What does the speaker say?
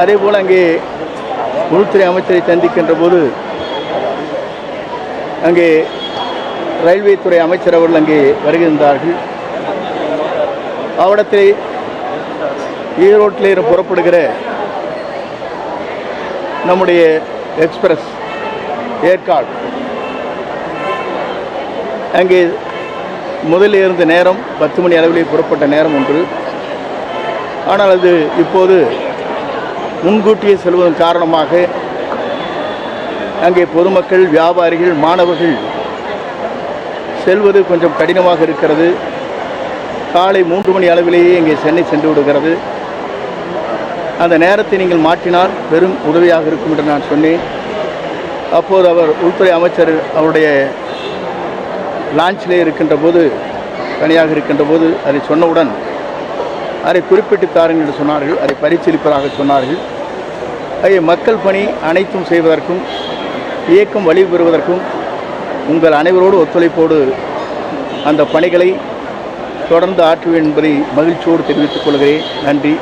அதே போல் அங்கே உள்துறை அமைச்சரை சந்திக்கின்ற போது அங்கே ரயில்வே துறை அமைச்சர் அவர்கள் அங்கே வருகின்றார்கள். அவடத்தில் ஈரோட்டில் புறப்படுகிற நம்முடைய எக்ஸ்பிரஸ் ஏற்காடு. அங்கே முதலில் இருந்த நேரம் பத்து மணி அளவிலே புறப்பட்ட நேரம் ஒன்று. ஆனால் அது இப்போது முன்கூட்டியே செல்வதன் காரணமாக அங்கே பொதுமக்கள் வியாபாரிகள் மாணவர்கள் செல்வது கொஞ்சம் கடினமாக இருக்கிறது. காலை மூன்று மணி அளவிலேயே இங்கே சென்னை சென்று விடுகிறது. அந்த நேரத்தை நீங்கள் மாற்றினால் பெரும் உதவியாக இருக்கும் என்று நான் சொன்னேன். அப்போது அவர் உள்துறை அமைச்சர் அவருடைய லான்ச்சிலே இருக்கின்ற போது தனியாக இருக்கின்ற போது அதை சொன்னவுடன் அதை குறிப்பிட்டு தாருங்கள் என்று சொன்னார்கள் அதை பரிசீலிப்பதாக சொன்னார்கள். அதை மக்கள் பணி அனைத்தும் செய்வதற்கும் இயக்கம் வழி பெறுவதற்கும் உங்கள் அனைவரோடு ஒத்துழைப்போடு அந்த பணிகளை தொடர்ந்து ஆற்றுவேன் என்பதை மகிழ்ச்சியோடு தெரிவித்துக் கொள்கிறேன். நன்றி.